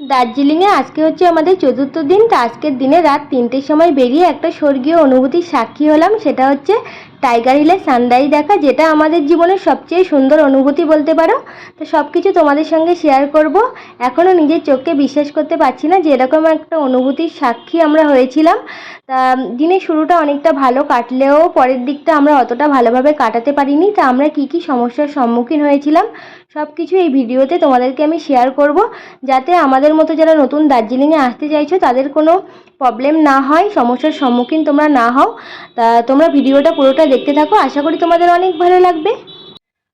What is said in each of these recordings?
দার্জিলিংয়ে আজকে হচ্ছে আমাদের চতুর্থ দিন, তো আজকের দিনে রাত তিনটের সময় বেরিয়ে একটা স্বর্গীয় অনুভূতির সাক্ষী হলাম। সেটা হচ্ছে টাইগার হিলে সানরাইজ দেখা, যেটা আমাদের জীবনের সবচেয়ে সুন্দর অনুভূতি বলতে পারো। তো সব কিছু তোমাদের সঙ্গে শেয়ার করব। এখনও নিজের চোখকে বিশ্বাস করতে পারছি না যে এরকম একটা অনুভূতির সাক্ষী আমরা হয়েছিলাম। তা দিনের শুরুটা অনেকটা ভালো কাটলেও পরের দিকটা আমরা অতটা ভালোভাবে কাটাতে পারিনি। তা আমরা কী কী সমস্যার সম্মুখীন হয়েছিলাম সব কিছু এই ভিডিওতে তোমাদেরকে আমি শেয়ার করব। যাতে আমাদের মতো যারা নতুন দার্জিলিংয়ে আসতে চাইছো, তাদের কোনো প্রবলেম না হয়, সমস্যার সম্মুখীন তোমরা না হও, তা তোমরা ভিডিওটা পুরোটা দেখতে থাকো। আশা করি তোমাদের অনেক ভালো লাগবে।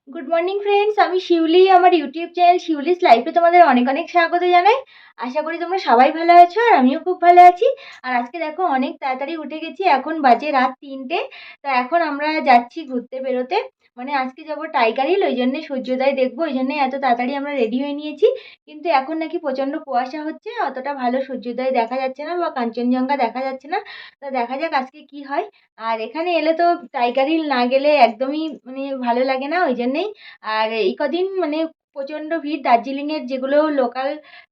গুড মর্নিং ফ্রেন্ডস আমি শিউলি, আমার ইউটিউব চ্যানেল শিউলিস লাইফে তোমাদের অনেক অনেক স্বাগত জানাই। আশা করি তোমরা সবাই ভালো আছো আর আমিও খুব ভালো আছি। আর আজকে দেখো, অনেক তাড়াতাড়ি উঠে গেছি। এখন বাজে রাত তিনটে। তা এখন আমরা যাচ্ছি ঘুরতে বেরোতে। মানে আজকে যাব টাইগার হিল ওই জন্যে সূর্যোদয় দেখব ওই জন্যে এত তাড়াতাড়ি আমরা রেডি হয়ে নিয়েছি। কিন্তু এখন নাকি প্রচণ্ড কুয়াশা হচ্ছে, অতটা ভালো সূর্যোদয় দেখা যাচ্ছে না বা কাঞ্চনজঙ্ঘা দেখা যাচ্ছে না। তা দেখা যাক আজকে কি হয়। আর এখানে এলে তো টাইগার হিল না গেলে একদমই মানে ভালো লাগে না ওই জন্যেই আর এই কদিন মানে প্রচণ্ড ভিড়। দার্জিলিংয়ের যেগুলো লোকাল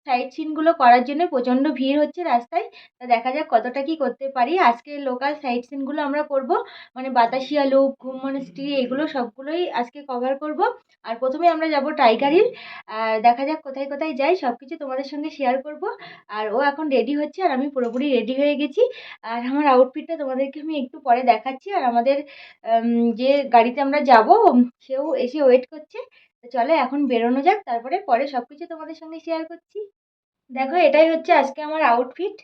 সাইট সিনগুলো করার জন্য প্রচণ্ড ভিড় হচ্ছে রাস্তায়। তা দেখা যাক কতটা কি করতে পারি। আজকে লোকাল সাইট সিনগুলো আমরা করব। মানে বাতাসিয়া লুপ ঘুম মনেস্ট্রি এগুলো সবগুলোই আজকে কভার করব। আর প্রথমে আমরা যাব টাইগার হিল। আর দেখা যাক কোথায় কোথায় যাই। সব কিছু তোমাদের সঙ্গে শেয়ার করব। আর ও এখন রেডি হচ্ছে আর আমি পুরোপুরি রেডি হয়ে গেছি। আর আমার আউটফিটটা তোমাদেরকে আমি একটু পরে দেখাচ্ছি। আর আমাদের যে গাড়িতে আমরা যাব, সেও এসে ওয়েট করছে। তো চলো এখন বেরোনো যাক তারপরে পরে সব কিছু তোমাদের সঙ্গে শেয়ার করছি। দেখো এটাই হচ্ছে আজকে আমার আউটফিট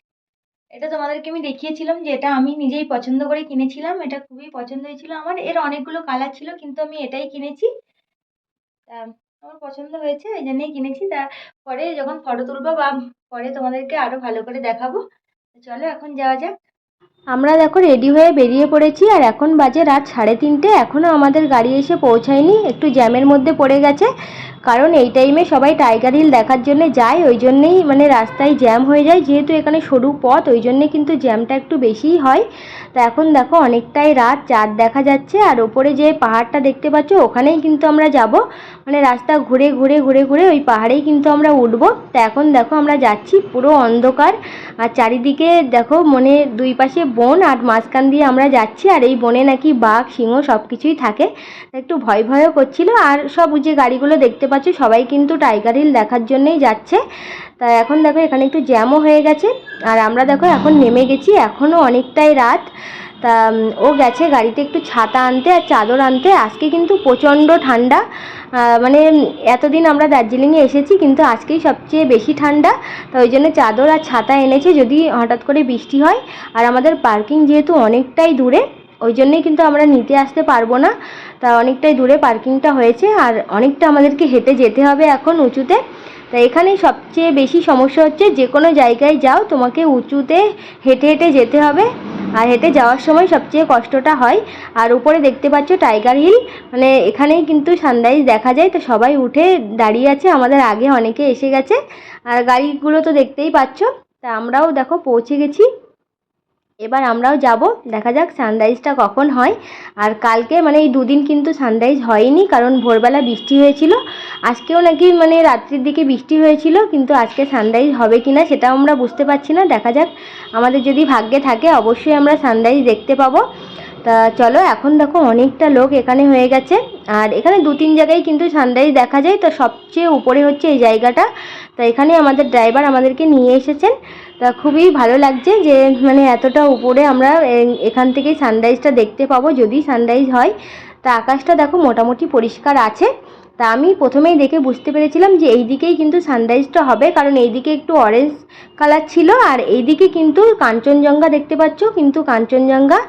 এটা তোমাদেরকে আমি দেখিয়েছিলাম যে এটা আমি নিজেই পছন্দ করে কিনেছিলাম। এটা খুবই পছন্দ হয়েছিল আমার। এর অনেকগুলো কালার ছিল কিন্তু আমি এটাই কিনেছি। আমার পছন্দ হয়েছে এই জন্যই কিনেছি। তা পরে যখন ফটো তুলবো বা পরে তোমাদেরকে আরও ভালো করে দেখাবো। চলো এখন যাওয়া যাক। আমরা দেখো রেডি হয়ে বেরিয়ে পড়েছি আর এখন বাজে রাত সাড়ে তিনটে। এখনও আমাদের গাড়ি এসে পৌঁছায়নি, একটু জ্যামের মধ্যে পড়ে গেছে। কারণ এই টাইমে সবাই টাইগার হিল দেখার জন্য যায়, ওই জন্যেই মানে রাস্তায় জ্যাম হয়ে যায়। যেহেতু এখানে সরু পথ, ওই জন্যে কিন্তু জ্যামটা একটু বেশিই হয়। তো এখন দেখো অনেকটাই রাত, চাঁদ দেখা যাচ্ছে আর ওপরে যে পাহাড়টা দেখতে পাচ্ছ, ওখানেই কিন্তু আমরা যাব। মানে রাস্তা ঘুরে ঘুরে ঘুরে ঘুরে ওই পাহাড়েই কিন্তু আমরা উঠবো। তো এখন দেখো আমরা যাচ্ছি পুরো অন্ধকার। আর চারিদিকে দেখো মনে দুই পাশে বন আর মাঝখান দিয়ে আমরা যাচ্ছি আর এই বনে নাকি বাঘ, সিংহ সব কিছুই থাকে। একটু ভয় ভয়ও করছিল আর সব যে গাড়িগুলো দেখতে পাচ্ছ, সবাই কিন্তু টাইগার হিল দেখার জন্যই যাচ্ছে। তা এখন দেখো এখানে একটু জ্যামও হয়ে গেছে। আর আমরা দেখো এখন নেমে গেছি, এখনও অনেকটাই রাত। তা ও গেছে গাড়িতে একটু ছাতা আনতে আর চাদর আনতে। আজকে কিন্তু প্রচণ্ড ঠান্ডা। মানে এতদিন আমরা দার্জিলিংয়ে এসেছি, কিন্তু আজকেই সবচেয়ে বেশি ঠান্ডা। তো ওই জন্য চাদর আর ছাতা এনেছে যদি হঠাৎ করে বৃষ্টি হয়। আর আমাদের পার্কিং যেহেতু অনেকটাই দূরে ওই জন্যেই কিন্তু আমরা নিতে আসতে পারব না। তা অনেকটাই দূরে পার্কিংটা হয়েছে আর অনেকটা আমাদেরকে হেঁটে যেতে হবে এখন উঁচুতে। তা এখানেই সবচেয়ে বেশি সমস্যা হচ্ছে যে কোনো জায়গায় যাও, তোমাকে উঁচুতে হেঁটে হেঁটে যেতে হবে। আর হেঁটে যাওয়ার সময় সবচেয়ে কষ্টটা হয়। আর উপরে দেখতে পাচ্ছ টাইগার হিল মানে এখানেই কিন্তু সানরাইজ দেখা যায়। তো সবাই উঠে দাঁড়িয়ে আছে, আমাদের আগে অনেকে এসে গেছে। আর গাড়িগুলো তো দেখতেই পাচ্ছ। তা আমরাও দেখো পৌঁছে গেছি। এবার আমরাও যাব। দেখা যাক সানরাইজটা কখন হয়। আর কালকে মানে এই দুদিন কিন্তু সানরাইজ হয়নি, কারণ ভোরবেলা বৃষ্টি হয়েছিল। আজকেও নাকি মানে রাত্রির দিকে বৃষ্টি হয়েছিল, কিন্তু আজকে সানরাইজ হবে কি না সেটাও আমরা বুঝতে পারছি না। দেখা যাক। আমাদের যদি ভাগ্যে থাকে, অবশ্যই আমরা সানরাইজ দেখতে পাবো। তা চলো, এখন দেখো অনেকটা লোক এখানে হয়ে গেছে। আর এখানে দু তিন জায়গায় কিন্তু সানরাইজ দেখা যায়। তো সবচেয়ে উপরে হচ্ছে এই জায়গাটা। তা এখানে আমাদের ড্রাইভার আমাদেরকে নিয়ে এসেছেন। তা খুবই ভালো লাগছে যে মানে এতটা উপরে আমরা এখান থেকেই সানরাইজটা দেখতে পাবো যদি সানরাইজ হয়। তা আকাশটা দেখো মোটামুটি পরিষ্কার আছে। তা আমি প্রথমেই দেখে বুঝতে পেরেছিলাম যে এই দিকেই কিন্তু সানরাইজটা হবে, কারণ এই দিকে একটু অরেঞ্জ কালার ছিল আর এই দিকে কিন্তু কাঞ্চনজঙ্ঘা দেখতে পাচ্ছ, কিন্তু কাঞ্চনজঙ্ঘা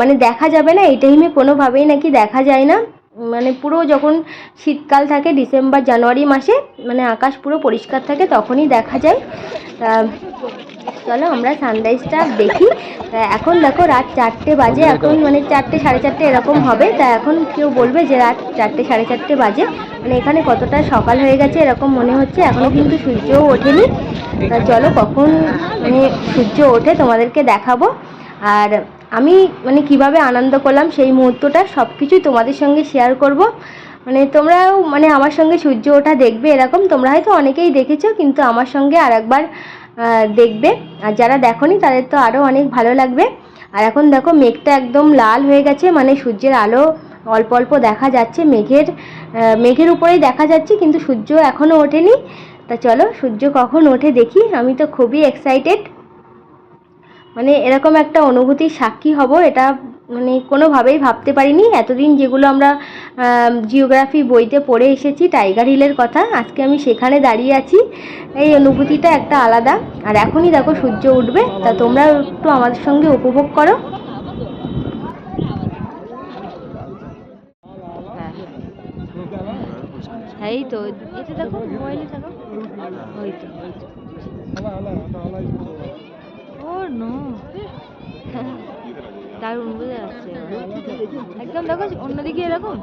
মানে দেখা যাবে না, এই টাইমে কোনোভাবেই নাকি দেখা যায় না। মানে পুরো যখন শীতকাল থাকে ডিসেম্বর, জানুয়ারি মাসে মানে আকাশ পুরো পরিষ্কার থাকে, তখনই দেখা যায়। চলো আমরা সানরাইজটা দেখি। তা এখন দেখো রাত চারটে বাজে এখন মানে চারটে সাড়ে চারটে এরকম হবে। তা এখন কেউ বলবে যে রাত চারটে সাড়ে চারটে বাজে। মানে এখানে কতটা সকাল হয়ে গেছে এরকম মনে হচ্ছে। এখনও কিন্তু সূর্যও ওঠেনি। তা চলো কখন মানে সূর্য ওঠে তোমাদেরকে দেখাবো। আর আমি মানে কীভাবে আনন্দ করলাম সেই মুহূর্তটা সব কিছুই তোমাদের সঙ্গে শেয়ার করব। মানে তোমরাও মানে আমার সঙ্গে সূর্য ওঠা দেখবে এরকম। তোমরা হয়তো অনেকেই দেখেছ কিন্তু আমার সঙ্গে আর একবার দেখবে। আর যারা দেখোনি, তাদের তো আরও অনেক ভালো লাগবে। আর এখন দেখো, মেঘটা একদম লাল হয়ে গেছে মানে সূর্যের আলো অল্প অল্প দেখা যাচ্ছে। মেঘের মেঘের উপরেই দেখা যাচ্ছে, কিন্তু সূর্য এখনও ওঠেনি। তা চলো, সূর্য কখন ওঠে দেখি। আমি তো খুবই এক্সাইটেড মানে এরকম একটা অনুভূতির সাক্ষী হব, এটা মানে কোনোভাবেই ভাবতে পারিনি। এতদিন যেগুলো আমরা জিওগ্রাফি বইতে পড়ে এসেছি, টাইগার হিলের কথা, আজকে আমি সেখানে দাঁড়িয়ে আছি। এই অনুভূতিটা একটা আলাদা। আর এখনই দেখো সূর্য উঠবে, তা তোমরা একটু আমাদের সঙ্গে উপভোগ করো। হ্যাঁ এই তো এতে দেখো, মোবাইলে ওই ওই তো। ও নো দারুণ বুঝে যাচ্ছে একদম দেখো অন্যদিকে এরকম?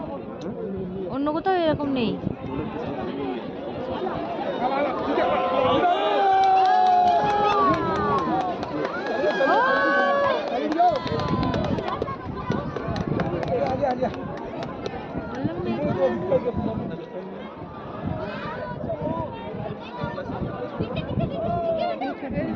অন্য কোথাও এরকম নেই।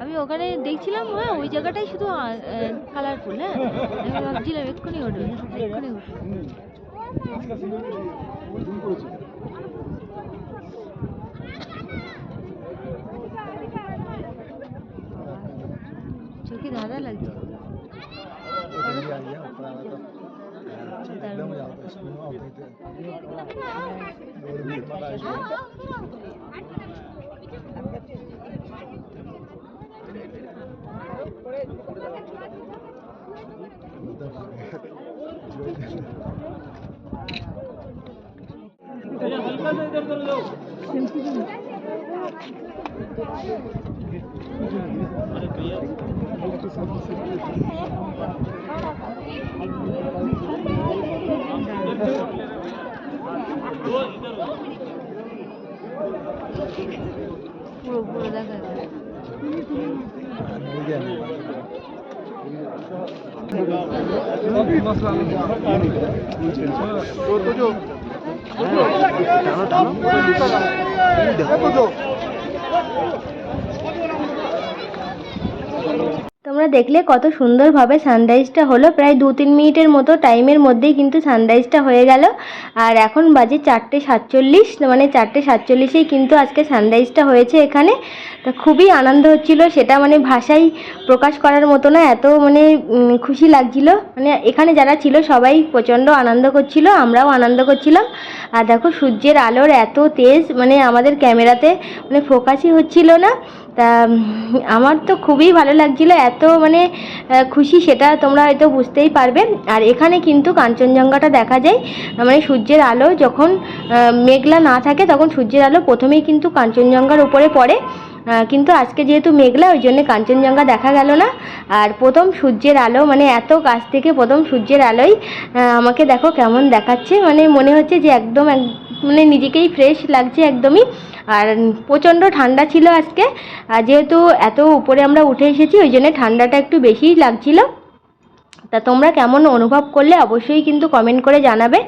আমি ওখানে দেখছিলাম হ্যাঁ ওই জায়গাটাই শুধু কালারফুল হ্যাঁ? আমি ভাবছিলাম এক্ষুনি উঠবে এক্ষুনি উঠবে। জুম করেছে চোখে ধাঁধা পুরো পুরো দেখা যাবে Thank you. তোমরা দেখলে কত সুন্দরভাবে সানরাইজটা হলো। প্রায় দু তিন মিনিটের মতো টাইমের মধ্যেই কিন্তু সানরাইজটা হয়ে গেল। আর এখন বাজে চারটে সাতচল্লিশ মানে চারটে সাতচল্লিশেই কিন্তু আজকে সানরাইজটা হয়েছে এখানে। তা খুবই আনন্দ হচ্ছিল, সেটা মানে ভাষায় প্রকাশ করার মতো না, এত মানে খুশি লাগছিল। মানে এখানে যারা ছিল সবাই প্রচণ্ড আনন্দ করছিল, আমরাও আনন্দ করছিলাম। আর দেখো সূর্যের আলোর এত তেজ মানে আমাদের ক্যামেরাতে মানে ফোকাসই হচ্ছিল না। তা আমার তো খুবই ভালো লাগছিল, এত মানে খুশি সেটা তোমরা হয়তো বুঝতেই পারবে। আর এখানে কিন্তু কাঞ্চনজঙ্ঘাটা দেখা যায় মানে সূর্যের আলো যখন মেঘলা না থাকে তখন সূর্যের আলো প্রথমেই কিন্তু কাঞ্চনজঙ্ঘার উপরে পড়ে। কিন্তু আজকে যেহেতু মেঘলা, ওই জন্য কাঞ্চনজঙ্ঘা দেখা গেল না। আর প্রথম সূর্যের আলো মানে এত কাছ থেকে প্রথম সূর্যের আলোই আমাকে দেখো কেমন দেখাচ্ছে। মানে মনে হচ্ছে যে একদম এক- মানে নিজেকেই ফ্রেশ লাগছে একদমই। আর প্রচণ্ড ঠান্ডা ছিল আজকে। আর যেহেতু এত উপরে আমরা উঠে এসেছি, ওই জন্য ঠান্ডাটা একটু বেশিই লাগছিল। তা তোমরা কেমন অনুভব করলে অবশ্যই কিন্তু কমেন্ট করে জানাবে।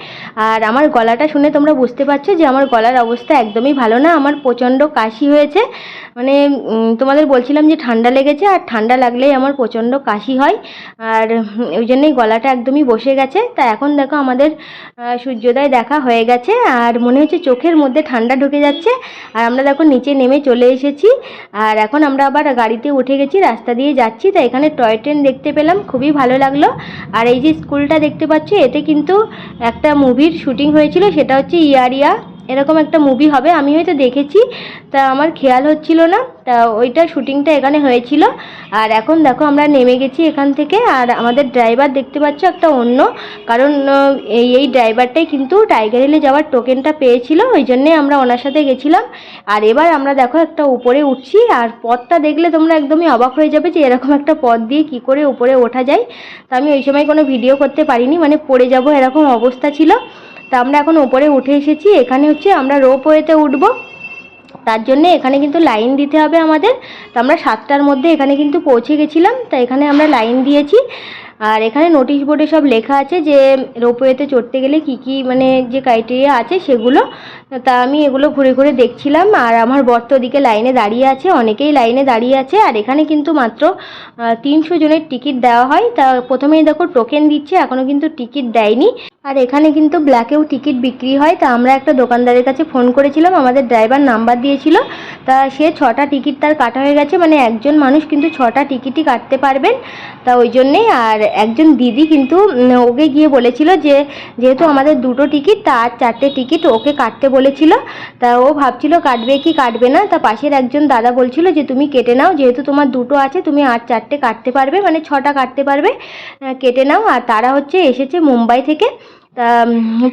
আর আমার গলাটা শুনে তোমরা বুঝতে পারছ যে আমার গলার অবস্থা একদমই ভালো না, আমার প্রচণ্ড কাশি হয়েছে। মানে তোমাদের বলছিলাম যে ঠান্ডা লেগেছে, আর ঠান্ডা লাগলেই আমার প্রচণ্ড কাশি হয়। আর ওই জন্যই গলাটা একদমই বসে গেছে। তা এখন দেখো আমাদের সূর্যোদয় দেখা হয়ে গেছে, আর মনে হচ্ছে চোখের মধ্যে ঠান্ডা ঢুকে যাচ্ছে। আর আমরা দেখো নিচে নেমে চলে এসেছি। আর এখন আমরা আবার গাড়িতে উঠে গেছি, রাস্তা দিয়ে যাচ্ছি। তা এখানে টয় ট্রেন দেখতে পেলাম, খুবই ভালো লাগল। আর এই যে স্কুলটা দেখতে পাচ্ছ, এতে কিন্তু একটা মুভির শুটিং হয়েছিল, সেটা হচ্ছে ইয়ারিয়া এরকম একটা মুভি হবে, আমি হয়তো দেখেছি, তা আমার খেয়াল হচ্ছিল না, তা ওইটা শুটিংটা এখানে হয়েছিল, আর এখন দেখো আমরা নেমে গেছি এখান থেকে, আর আমাদের ড্রাইভার দেখতে পাচ্ছ একটা অন্য, কারণ এই এই ড্রাইভারটাই কিন্তু টাইগার হিলে যাওয়ার টোকেনটা পেয়েছিল, ওই জন্যে আমরা ওনার সাথে গেছিলাম, আর এবার আমরা দেখো একটা উপরে উঠছি, আর পথটা দেখলে তোমরা একদমই অবাক হয়ে যাবে যে এরকম একটা পথ দিয়ে কি করে উপরে ওঠা যায়, তা আমি ওই সময় কোনো ভিডিও করতে পারিনি মানে পড়ে যাব এরকম অবস্থা ছিল তা আমরা এখন ওপরে উঠে এসেছি, এখানে হচ্ছে আমরা রোপ ওয়েতে উঠব। তার জন্য এখানে কিন্তু লাইন দিতে হবে আমাদের। তো আমরা সাতটার মধ্যে এখানে কিন্তু পৌঁছে গেছিলাম, তা এখানে আমরা লাইন দিয়েছি। আর এখানে নোটিশ বোর্ডে সব লেখা আছে যে রোপওয়েতে চড়তে গেলে কি কি মানে যে ক্রাইটেরিয়া আছে সেগুলো। তা আমি এগুলো ঘুরে ঘুরে দেখছিলাম আর আমার বর তো ওদিকে লাইনে দাঁড়িয়ে আছে, অনেকেই লাইনে দাঁড়িয়ে আছে আর এখানে কিন্তু মাত্র তিনশো জনের টিকিট দেওয়া হয়। তা প্রথমেই দেখো টোকেন দিচ্ছে এখনও কিন্তু টিকিট দেয়নি। আর এখানে কিন্তু ব্ল্যাকেও টিকিট বিক্রি হয়। তা আমরা একটা দোকানদারের কাছে ফোন করেছিলাম, আমাদের ড্রাইভার নাম্বার দিয়েছিল। তা সে ছটা টিকিট তার কাটা হয়ে গেছে মানে একজন মানুষ কিন্তু ছটা টিকিটই কাটতে পারবেন। তা ওই জন্যেই আর একজন দিদি কিন্তু ওকে গিয়ে বলেছিল যে, যেহেতু আমাদের দুটো টিকিট তা আর চারটে টিকিট ওকে কাটতে বলেছিল, তা ও ভাবছিল কাটবে কি কাটবে না, তা পাশের একজন দাদা বলছিল যে, তুমি কেটে নাও, যেহেতু তোমার দুটো আছে, তুমি আর চারটে কাটতে পারবে মানে ছটা কাটতে পারবে কেটে নাও। আর তারা হচ্ছে এসেছে মুম্বাই থেকে। তা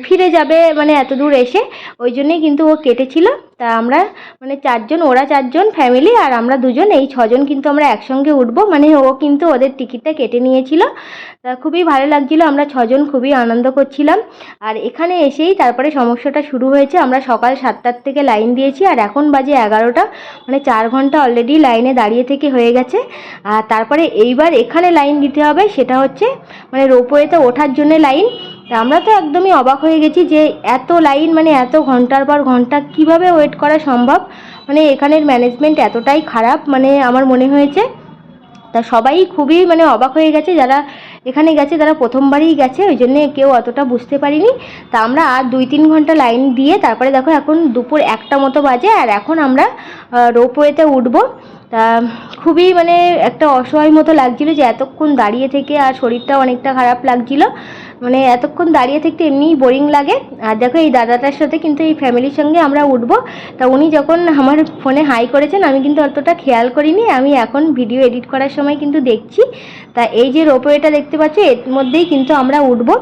ফিরে যাবে মানে এত দূর এসে, ওই জন্যেই কিন্তু ও কেটেছিল। তা আমরা মানে চারজন, ওরা চারজন ফ্যামিলি আর আমরা দুজন, এই ছজন কিন্তু আমরা একসঙ্গে উঠবো। মানে ও কিন্তু ওদের টিকিটটা কেটে নিয়েছিল। তা খুবই ভালো লাগছিল, আমরা ছজন খুবই আনন্দ করছিলাম। আর এখানে এসেই তারপরে সমস্যাটা শুরু হয়েছে। আমরা সকাল সাতটার থেকে লাইন দিয়েছি আর এখন বাজে এগারোটা। মানে চার ঘণ্টা অলরেডি লাইনে দাঁড়িয়ে থেকে হয়ে গেছে। আর তারপরে এইবার এখানে লাইন দিতে হবে, সেটা হচ্ছে মানে রোপওয়েতে ওঠার জন্য লাইন আমরা তো একদমই অবাক হয়ে গেছি যে এত লাইন মানে এত ঘণ্টার পর ঘণ্টা কীভাবে ওয়েট করা সম্ভব? মানে এখানের ম্যানেজমেন্ট এতটাই খারাপ মানে আমার মনে হয়েছে। তা সবাই খুবই মানে অবাক হয়ে গেছে, যারা এখানে গেছে, তারা প্রথমবারই গেছে, ওই জন্যে কেউ অতটা বুঝতে পারিনি। তা আমরা আর দুই তিন ঘণ্টা লাইন দিয়ে, তারপরে দেখো এখন দুপুর একটা মতো বাজে, আর এখন আমরা রোপওয়েতে উঠবো। তা খুবই মানে একটা অসহায় মতো লাগছিল যে এতক্ষণ দাঁড়িয়ে থেকে আর শরীরটা অনেকটা খারাপ লাগছিল। মানে এতক্ষণ দাঁড়িয়ে থাকতে এমনিই বোরিং লাগে। আর দেখো এই দাদাটার সাথে কিন্তু এই ফ্যামিলির সঙ্গে আমরা উঠবো। তা উনি যখন আমার ফোনে হাই করেছেন, আমি কিন্তু অতটা খেয়াল করিনি। আমি এখন ভিডিও এডিট করার সময় কিন্তু দেখছি। তা এই যে রোপওয়েটা দেখতে পাচ্ছ, এর মধ্যেই কিন্তু আমরা উঠবো।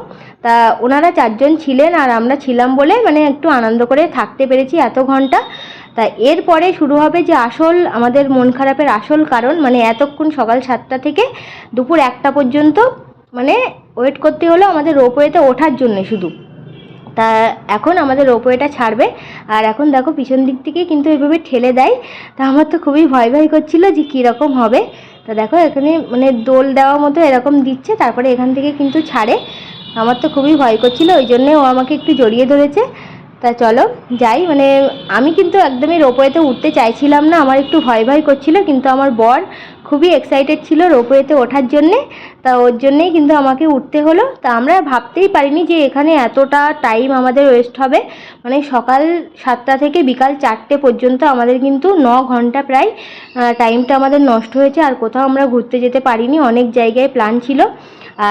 তা ওনারা চারজন ছিলেন আর আমরা ছিলাম বলে মানে একটু আনন্দ করে থাকতে পেরেছি এত ঘণ্টা। তা এরপরে শুরু হবে যে আসল, আমাদের মন খারাপের আসল কারণ মানে এতক্ষণ সকাল সাতটা থেকে দুপুর একটা পর্যন্ত মানে ওয়েট করতে হলো আমাদের রোপওয়েতে ওঠার জন্য শুধু। তা এখন আমাদের রোপওয়েটা ছাড়বে, আর এখন দেখো পিছন দিক থেকে কিন্তু এভাবে ঠেলে দেয়। তা আমার তো খুবই ভয় ভয় করছিল যে কীরকম হবে। তা দেখো এখানে মানে দোল দেওয়া মতো এরকম দিচ্ছে, তারপরে এখান থেকে কিন্তু ছাড়ে। আমার তো খুবই ভয় করছিল, ওই জন্যে ও আমাকে একটু জড়িয়ে ধরেছে। তা চলো, যাই। মানে আমি কিন্তু একদমই রোপওয়েতে উঠতে চাইছিলাম না, আমার একটু ভয় ভয় করছিল, কিন্তু আমার বর খুবই এক্সাইটেড ছিল রোপওয়েতে ওঠার জন্যে, তা ওর জন্যেই কিন্তু আমাকে উঠতে হলো। তা আমরা ভাবতেই পারিনি যে এখানে এতটা টাইম আমাদের ওয়েস্ট হবে। মানে সকাল সাতটা থেকে বিকাল চারটে পর্যন্ত আমাদের কিন্তু ন ঘণ্টা প্রায় টাইমটা আমাদের নষ্ট হয়েছে, আর কোথাও আমরা ঘুরতে যেতে পারিনি, অনেক জায়গায় প্ল্যান ছিল।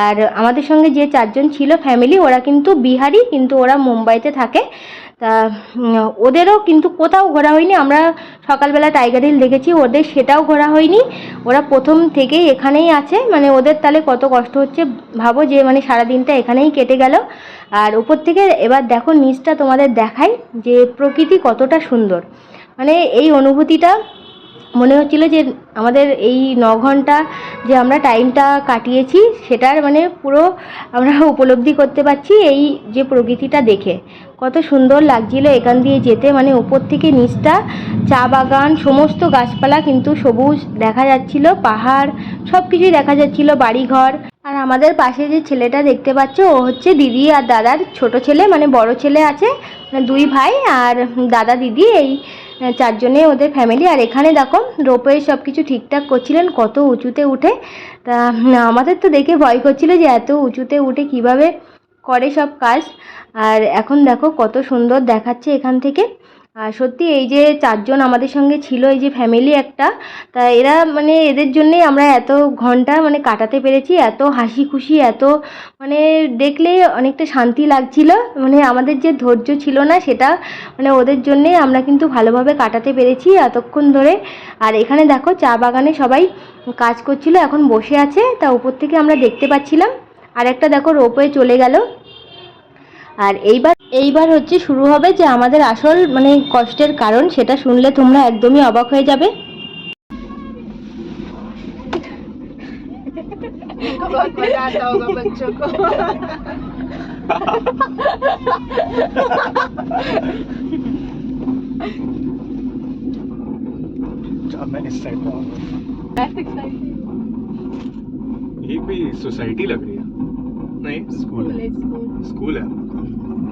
আর আমাদের সঙ্গে যে চারজন ছিল ফ্যামিলি ওরা কিন্তু বিহারি, কিন্তু ওরা মুম্বাইতে থাকে। তা ওদেরও কিন্তু কোথাও ঘোরা হয়নি। আমরা সকালবেলা টাইগার হিল দেখেছি, ওদের সেটাও ঘোরা হয়নি। ওরা প্রথম থেকেই এখানেই আছে। মানে ওদের তাহলে কত কষ্ট হচ্ছে ভাবো যে মানে সারাদিনটা এখানেই কেটে গেল। আর উপর থেকে এবার দেখো নিচটা তোমাদের দেখাই যে প্রকৃতি কতটা সুন্দর। মানে এই অনুভূতিটা মনে হচ্ছিল যে আমাদের এই ন ঘণ্টা যে আমরা টাইমটা কাটিয়েছি, সেটার মানে পুরো আমরা উপলব্ধি করতে পারছি এই যে প্রকৃতিটা দেখে। কত সুন্দর লাগছিল এখান দিয়ে যেতে মানে উপর থেকে নিচটা, চা বাগান, সমস্ত গাছপালা কিন্তু সবুজ দেখা যাচ্ছিল, পাহাড় সব কিছুই দেখা যাচ্ছিল, বাড়িঘর। আর আমাদের পাশে যে ছেলেটা দেখতে পাচ্ছ, ও হচ্ছে দিদি আর দাদার ছোট ছেলে মানে বড় ছেলে আছে মানে দুই ভাই আর দাদা দিদি, এই চারজনে ওদের ফ্যামিলি আর এখানে দেখো রোপওয়ে সব কিছু ঠিকঠাক করছিলেন, কত উঁচুতে উঠে। তা আমাদের তো দেখে ভয় করছিল যে এত উঁচুতে উঠে কীভাবে করে সব কাজ। আর এখন দেখো কত সুন্দর দেখাচ্ছে এখান থেকে। সত্যি এই যে চারজন আমাদের সঙ্গে ছিল, এই যে ফ্যামিলি একটা, তা এরা মানে এদের জন্যেই আমরা এত ঘণ্টা মানে কাটাতে পেরেছি, এত হাসি খুশি এত মানে দেখলে অনেকটা শান্তি লাগছিল। মানে আমাদের যে ধৈর্য ছিল না, সেটা মানে ওদের জন্যেই আমরা কিন্তু ভালোভাবে কাটাতে পেরেছি এতক্ষণ ধরে। আর এখানে দেখো, চা বাগানে সবাই কাজ করছিল, এখন বসে আছে, তা উপর থেকে আমরা দেখতে পাচ্ছিলাম। আর একটা দেখো, রোপওয়ে চলে গেল। আর এইবার এইবার হচ্ছে শুরু হবে যে আমাদের আসল মানে কষ্টের কারণ সেটা শুনলে তোমরা একদমই অবাক হয়ে যাবে बहुत मजा आता होगा बच्चों को अब मैं इस साइड पे ये कोई सोसाइटी लग रही है नहीं स्कूल है स्कूल है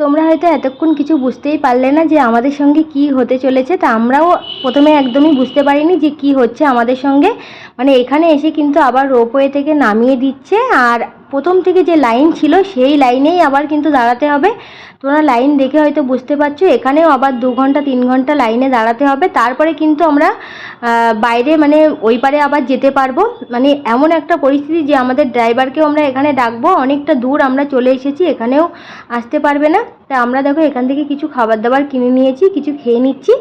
তোমরা হয়তো এতক্ষণ কিছু বুঝতেই পারলে না যে আমাদের সঙ্গে কি হতে চলেছে, তা আমরাও প্রথমে একদমই বুঝতে পারিনি যে কি হচ্ছে আমাদের সঙ্গে। মানে এখানে এসে কিন্তু আবার রোপওয়ে থেকে নামিয়ে দিচ্ছে, আর প্রথম থেকে যে লাইন ছিল সেই লাইনেই আবার কিন্তু দাঁড়াতে হবে। তোমরা লাইন দেখে হয়তো বুঝতে পারছ, এখানেও আবার দু ঘণ্টা, তিন ঘণ্টা লাইনে দাঁড়াতে হবে। তারপরে কিন্তু আমরা বাইরে মানে ওই পারে আবার যেতে পারব। মানে এমন একটা পরিস্থিতি যে আমাদের ড্রাইভারকেও আমরা এখানে ডাকবো, অনেকটা দূর আমরা চলে এসেছি, এখানেও আসতে পারবে না। তা আমরা দেখো এখান থেকে কিছু খাবার দাবার কিনে নিয়েছি, কিছু খেয়ে নিচ্ছি।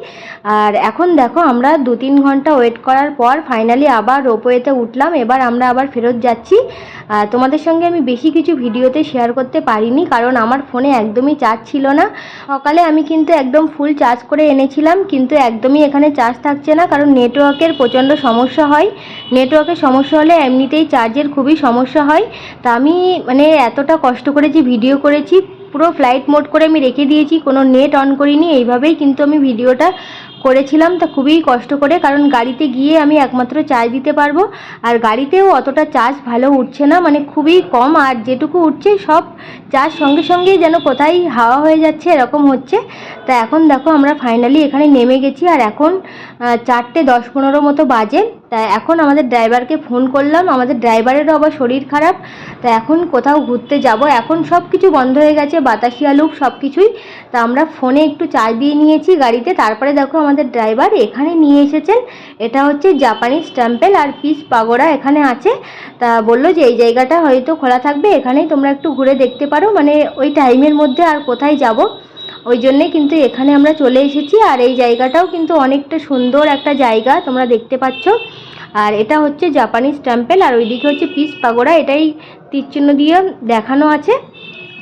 আর এখন দেখো আমরা দু তিন ঘণ্টা ওয়েট করার পর ফাইনালি আবার রোপওয়েতে উঠলাম। এবার আমরা আবার ফেরত যাচ্ছি। তোমাদের সঙ্গে আমি বেশি কিছু ভিডিওতে শেয়ার করতে পারিনি কারণ আমার ফোনে একদমই চার্জ ছিল না। সকালে আমি কিন্তু একদম ফুল চার্জ করে এনেছিলাম, কিন্তু একদমই এখানে চার্জ থাকছে না কারণ নেটওয়ার্কের প্রচণ্ড সমস্যা হয়। নেটওয়ার্কের সমস্যা হলে এমনিতেই চার্জের খুবই সমস্যা হয়। তা আমি মানে এতটা কষ্ট করে যে ভিডিও করেছি পুরো ফ্লাইট মোড করে আমি রেখে দিয়েছি, কোনো নেট অন করিনি, এইভাবেই কিন্তু আমি ভিডিওটা করেছিলাম। তা খুবই কষ্ট করে, কারণ গাড়িতে গিয়ে আমি একমাত্র চার্জ দিতে পারব, আর গাড়িতেও অতটা চার্জ ভালো উঠছে না মানে খুবই কম, আর যেটুকু উঠছে সব চার্জ সঙ্গে সঙ্গেই যেন কোথায় হাওয়া হয়ে যাচ্ছে, এরকম হচ্ছে। তা এখন দেখো, আমরা ফাইনালি এখানে নেমে গেছি, আর এখন চারটে দশ পনেরো মতো বাজে। তা এখন আমাদের ড্রাইভারকে ফোন করলাম। আমাদের ড্রাইভারেরও আবার শরীর খারাপ। তা এখন কোথাও ঘুরতে যাব। এখন সব কিছু বন্ধ হয়ে গেছে বাতাসিয়া লুক সব কিছুই তা আমরা ফোনে একটু চার্জ দিয়ে নিয়েছি গাড়িতে। তারপরে দেখো আমাদের ড্রাইভার এখানে নিয়ে এসেছেন। এটা হচ্ছে জাপানিজ টেম্পেল আর পিস পাগোড়া এখানে আছে। তা বলল যে এই জায়গাটা হয়তো খোলা থাকবে। এখানেই তোমরা একটু ঘুরে দেখতে পারো। মানে ওই টাইমের মধ্যে আর কোথায় যাব। ওই জন্যে কিন্তু এখানে আমরা চলে এসেছি আর এই জায়গাটাও কিন্তু অনেকটা সুন্দর একটা জায়গা তোমরা দেখতে পাচ্ছ। আর এটা হচ্ছে জাপানিজ টেম্পেল আর ওইদিকে হচ্ছে পিস পাগোড়া এটাই তীরচিহ্ন দিয়ে দেখানো আছে।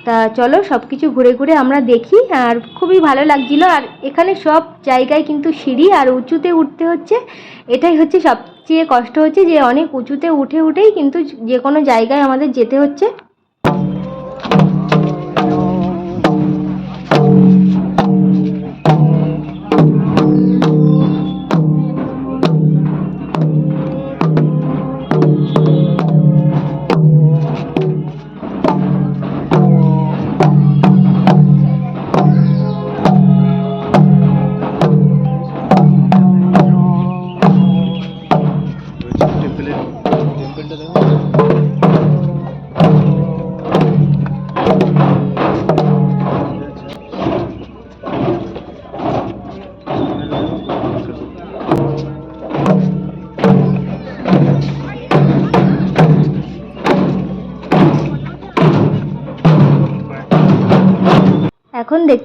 তা চলো সব কিছু ঘুরে ঘুরে আমরা দেখি। আর খুবই ভালো লাগছিল। আর এখানে সব জায়গায় কিন্তু সিঁড়ি আর উঁচুতে উঠতে হচ্ছে। এটাই হচ্ছে সবচেয়ে কষ্ট হচ্ছে যে অনেক উঁচুতে উঠে উঠেই কিন্তু যে কোনো জায়গায় আমাদের যেতে হচ্ছে।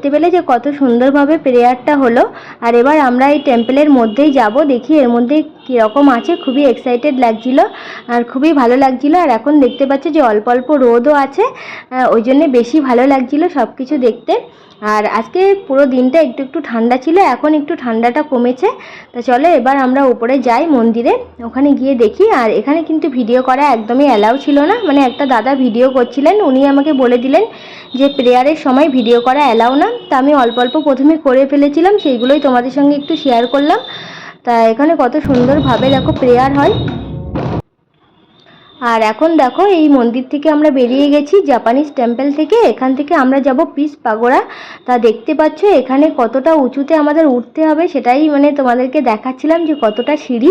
দেখতে পেলে যে কত সুন্দরভাবে প্রেয়ারটা হলো। আর এবার আমরা এই টেম্পেলের মধ্যেই যাব, দেখি এর মধ্যে কীরকম আছে, খুবই এক্সাইটেড লাগছিল আর খুবই ভালো লাগছিল। আর এখন দেখতে পাচ্ছ যে অল্প অল্প রোদও আছে ওই জন্যে বেশি ভালো লাগছিল সব কিছু দেখতে। আর আজকে পুরো দিনটা একটু একটু ঠান্ডা ছিল, এখন একটু ঠান্ডাটা কমেছে। তা চলো এবার আমরা উপরে যাই মন্দিরে, ওখানে গিয়ে দেখি। আর এখানে কিন্তু ভিডিও করা একদমই অ্যালাউ ছিল না মানে একটা দাদা ভিডিও করছিলেন, উনি আমাকে বলে দিলেন যে প্রেয়ারের সময় ভিডিও করা অ্যালাউ না। তা আমি অল্প অল্প প্রথমে করে ফেলেছিলাম, সেইগুলোই তোমাদের সঙ্গে একটু শেয়ার করলাম। তা এখানে কত সুন্দরভাবে দেখো প্রেয়ার হয়। আর এখন দেখো এই মন্দির থেকে আমরা বেরিয়ে গেছি জাপানিজ টেম্পল থেকে। এখান থেকে আমরা যাব পিস পাগোড়া তা দেখতে পাচ্ছ এখানে কতটা উঁচুতে আমাদের উঠতে হবে সেটাই মানে তোমাদেরকে দেখাচ্ছিলাম যে কতটা সিঁড়ি।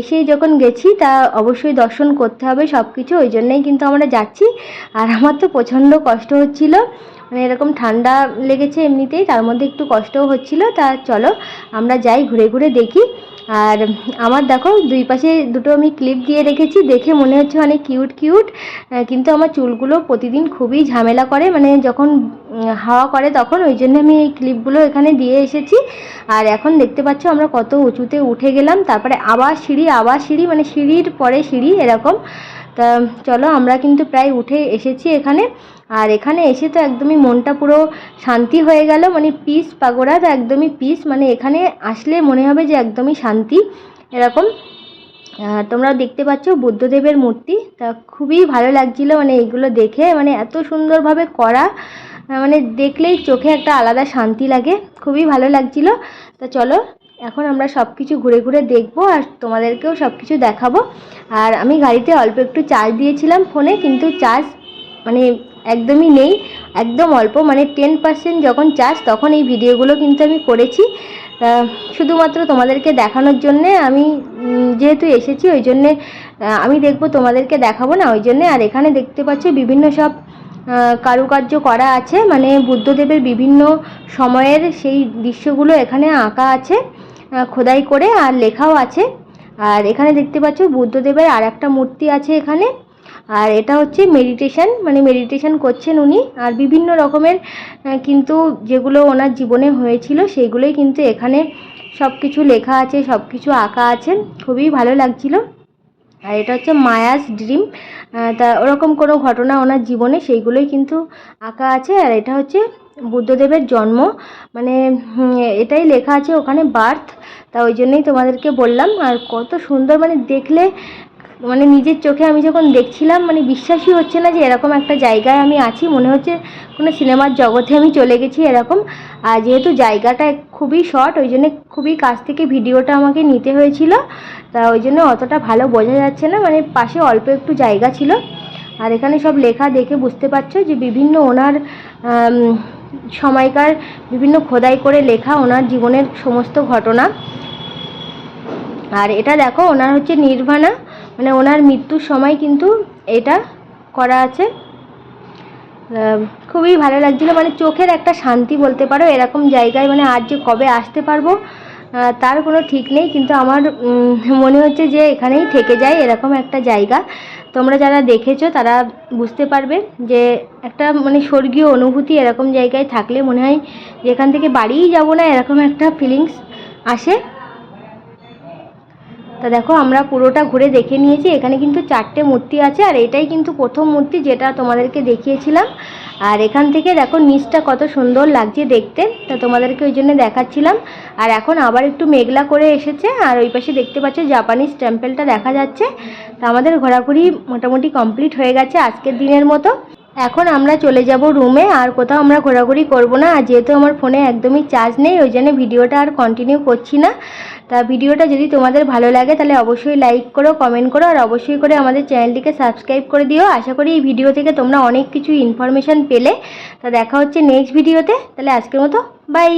এসে যখন গেছি তা অবশ্যই দর্শন করতে হবে সব কিছু ওই জন্যই কিন্তু আমরা যাচ্ছি। আর আমার তো প্রচণ্ড কষ্ট হচ্ছিল। মানে এরকম ঠান্ডা লেগেছে এমনিতেই, তার মধ্যে একটু কষ্টও হচ্ছিল, তা চলো আমরা যাই ঘুরে ঘুরে দেখি। আর আমার দেখো, দুই পাশে দুটো আমি ক্লিপ দিয়ে রেখেছি, দেখে মনে হচ্ছে অনেক কিউট কিউট কিন্তু আমার চুলগুলো প্রতিদিন খুবই ঝামেলা করে মানে যখন হাওয়া করে তখন, ওই জন্য আমি এই ক্লিপগুলো এখানে দিয়ে এসেছি। আর এখন দেখতে পাচ্ছ আমরা কত উঁচুতে উঠে গেলাম, তারপরে আবার সিঁড়ি আবার সিঁড়ি মানে সিঁড়ির পরে সিঁড়ি, এরকম। তা চলো আমরা কিন্তু প্রায় উঠে এসেছি এখানে। আর এখানে এসে তো একদমই মনটা পুরো শান্তি হয়ে গেল মানে পিস পাগোড়া তো একদমই পিস মানে এখানে আসলে মনে হবে যে একদমই শান্তি, এরকম। তোমরা দেখতে পাচ্ছ বুদ্ধদেবের মূর্তি, তা খুবই ভালো লাগছিল মানে এইগুলো দেখে মানে এত সুন্দরভাবে করা মানে দেখলেই চোখে একটা আলাদা শান্তি লাগে, খুবই ভালো লাগছিল। তা চলো এখন আমরা সব কিছু ঘুরে ঘুরে দেখব আর তোমাদেরকেও সব কিছু দেখাবো। আর আমি গাড়িতে অল্প একটু চার্জ দিয়েছিলাম ফোনে, কিন্তু চার্জ মানে একদমই নেই, একদম অল্প। মানে টেন পার্সেন্ট যখন চার্জ, তখন এই ভিডিওগুলো কিন্তু আমি করেছি। শুধুমাত্র তোমাদেরকে দেখানোর জন্যে আমি যেহেতু এসেছি, ওই জন্যে আমি দেখব, তোমাদেরকে দেখাবো না, ওই জন্যে। আর এখানে দেখতে পাচ্ছ, বিভিন্ন সব কারুকার্য করা আছে। মানে বুদ্ধদেবের বিভিন্ন সময়ের সেই দৃশ্যগুলো এখানে আঁকা আছে। খোদাই করে, আর লেখাও আছে। আর এখানে দেখতে পাচ্ছ, বুদ্ধদেবের আর একটা মূর্তি আছে এখানে। আর এটা হচ্ছে মেডিটেশন মানে মেডিটেশন করছেন উনি। আর বিভিন্ন রকমের কিন্তু যেগুলো ওনার জীবনে হয়েছিল, সেইগুলোই কিন্তু এখানে সব কিছু লেখা আছে সব কিছু আঁকা আছে। খুবই ভালো লাগছিল। আর এটা হচ্ছে মায়াস ড্রিম। তা ওরকম কোনো ঘটনা ওনার জীবনে সেইগুলোই কিন্তু আঁকা আছে। আর এটা হচ্ছে বুদ্ধদেবের জন্ম। মানে এটাই লেখা আছে ওখানে বার্থ। তা ওই জন্যই তোমাদেরকে বললাম। আর কত সুন্দর মানে দেখলে মানে নিজের চোখে আমি যখন দেখছিলাম মানে বিশ্বাসই হচ্ছে না যে এরকম একটা জায়গায় আমি আছি। মনে হচ্ছে কোনো সিনেমার জগতে আমি চলে গেছি এরকম। আর যেহেতু জায়গাটা খুবই শর্ট, ওই জন্য খুবই কাছ থেকে ভিডিওটা আমাকে নিতে হয়েছিল। তা ওই জন্য অতটা ভালো বোঝা যাচ্ছে না। মানে পাশে অল্প একটু জায়গা ছিল। আর এখানে সব লেখা দেখে বুঝতে পারছ যে বিভিন্ন ওনার সময়কার বিভিন্ন খোদাই করে লেখা ওনার জীবনের সমস্ত ঘটনা। আর এটা দেখো, ওনার হচ্ছে নির্ভানা মানে ওনার মৃত্যুর সময় কিন্তু এটা করা আছে। খুবই ভালো লাগছিল মানে চোখের একটা শান্তি বলতে পারো, এরকম জায়গায় মানে আজ যে কবে আসতে পারব তার কোনো ঠিক নেই, কিন্তু আমার মনে হচ্ছে যে এখানেই থেকে যায় এরকম একটা জায়গা। তোমরা যারা দেখেছ তারা বুঝতে পারবে যে একটা মানে স্বর্গীয় অনুভূতি এরকম জায়গায় থাকলে মনে হয় যে এখান থেকে বাড়িই যাব না এরকম একটা ফিলিংস আসে। তা দেখো, আমরা পুরোটা ঘুরে দেখে নিয়েছি। এখানে কিন্তু চারটে মূর্তি আছে, আর এটাই কিন্তু প্রথম মূর্তি যেটা তোমাদেরকে দেখিয়েছিলাম। আর এখান থেকে দেখো, নিচটা কত সুন্দর লাগছে দেখতে। তা তোমাদেরকে ওই জন্য দেখাচ্ছিলাম। আর এখন আবার একটু মেঘলা করে এসেছে, আর ওই পাশে দেখতে পাচ্ছ জাপানিজ টেম্পেলটা দেখা যাচ্ছে। তা আমাদের ঘোরাঘুরি মোটামুটি কমপ্লিট হয়ে গেছে আজকের দিনের মতো। এখন আমরা চলে যাব রুমে আর কোথাও আমরা ঘোরাঘুরি করব না, আর যেহেতু আমার ফোনে একদমই চার্জ নেই, ওই জন্য ভিডিওটা আর কন্টিনিউ করছি না। তা ভিডিওটা যদি তোমাদের ভালো লাগে, তাহলে অবশ্যই লাইক করো কমেন্ট করো, আর অবশ্যই করে আমাদের চ্যানেলটিকে সাবস্ক্রাইব করে দিও। আশা করি এই ভিডিও থেকে তোমরা অনেক কিছু ইনফরমেশান পেলে। তা দেখা হচ্ছে নেক্সট ভিডিওতে তাহলে আজকের মতো বাই